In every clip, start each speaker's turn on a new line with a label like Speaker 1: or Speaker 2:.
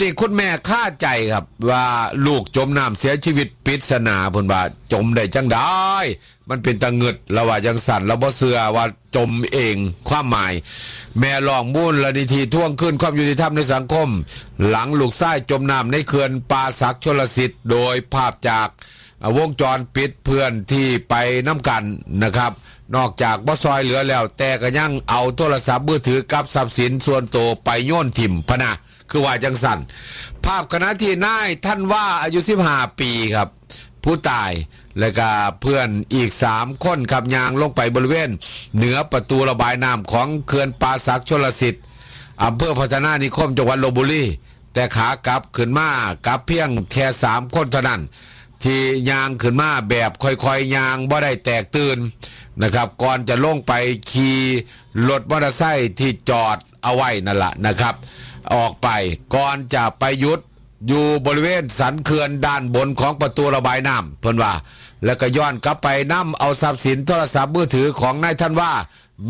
Speaker 1: นี่คุณแม่คาดใจครับ ว่าลูกจมน้ำเสียชีวิตปริศนาพุ่นว่าจมได้จังได้ มันเป็นตะเงิดระหว่าจังสันแล้วบ่เสือว่าจมเองความหมาย แม่ลองมูลละนิทีท่วงขึ้นความยุติธรรมในสังคม หลังลูกไส้จมน้ำในเขื่อนปาสักชลสิทธิ์โดยภาพจาก วงจรปิดเพื่อนที่ไปน้ำกันนะครับ นอกจากบ่ซอยเหลือแล้ว แต่ก็ยังเอาโทรศัพท์มือถือกับทรัพย์สินส่วนตัวไปโยนถิ่มพนะคือว่าจังสันภาพคณะที่นายท่านว่าอายุ 15 ปีครับ ผู้ตายและก็เพื่อนอีกสามคนขับยางลงไปบริเวณ เหนือประตูระบายน้ำของเขื่อนปาสักชลสิทธิ์อำเภอพัฒนานิคมจังหวัดลบบุรีแต่ขากลับขึ้นมากลับเพียงแค่สามคนเท่านั้น ที่ยางขึ้นมาแบบค่อยๆยางบ่ได้แตกตื่นนะครับ ก่อนจะลงไปขี่รถมอเตอร์ไซค์ที่จอดเอาไว้นั่นแหละนะครับ ออกไปก่อนจะไปยุดอยู่บริเวณสันเขื่อนด้านบนของประตูระบายน้ำเพิ่นว่า แล้วก็ย้อนกลับไปนํเอาทรัพย์สินโทรศัพท์มือถือของนายท่านว่า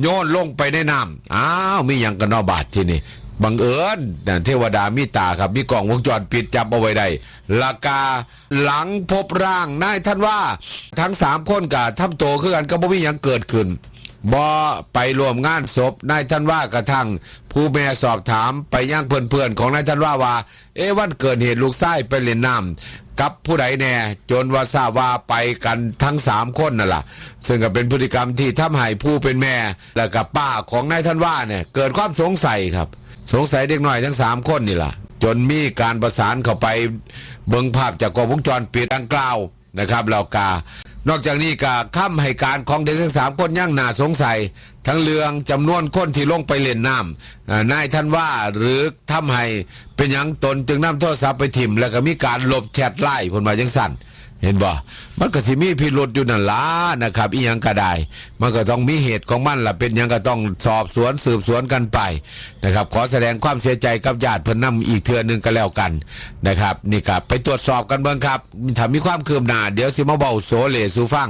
Speaker 1: โยนลงไปในน้ำอ้าวมีอย่างกันนอบาทที่นี่ บังเอิญเทวดามีตาครับ มีกล้องวงจรปิดจับเอาไว้ได้ลากาหลังพบร่างนายท่านว่า ทั้งสามคนกับทำโตคือกันก็บ่มีหยังเกิดขึ้นบ่ไปรวมงานศพนายท่านว่ากระทั่งผู้แม่สอบถามไปยังเพื่อนๆของนายท่านว่าว่า เอ๊วันเกิดเหตุลูกไส้ไปเล่นน้ำกับผู้ใดแน่จนว่าทราบว่าไปกันทั้งสามคนนั่นแหละซึ่งก็เป็นพฤติกรรมที่ทำให้ผู้เป็นแม่ และกับป้าของนายท่านว่าเนี่ยเกิดความสงสัยครับ สงสัยเด็กน้อยทั้งสามคนนี่ล่ะ จนมีการประสานเข้าไปเบิ่งภาพจากกล้องวงจรปิดดังกล่าวนะครับเรากา นอกจากนี้ก็ค้ำให้การของเด็กทั้งสามคนยังหน่าสงสัย ทั้งเรื่องจำนวนคนที่ลงไปเล่นน้ำนายท่านว่าหรือทำให้เป็นหยังตนจึงนำโทรศัพท์ไปถิ่ม แล้วก็มีการลบแชทไล่ผลมาจังสั่น เห็นบ่ มันก็สิมีพิรุษอยู่นั่นล่ะนะครับ อีหยังก็ได้ มันก็ต้องมีเหตุของมันล่ะ เป็นหยังก็ต้องสอบสวนสืบสวนกันไปนะครับ ขอแสดงความเสียใจกับญาติเพิ่นนำอีกเทื่อหนึงก็แล้วกันนะครับ นี่ครับไปตรวจสอบกันเบิ่งครับถ้ามีความคืบหน้าเดี๋ยวสิมาเบาโสเลสู่ฟัง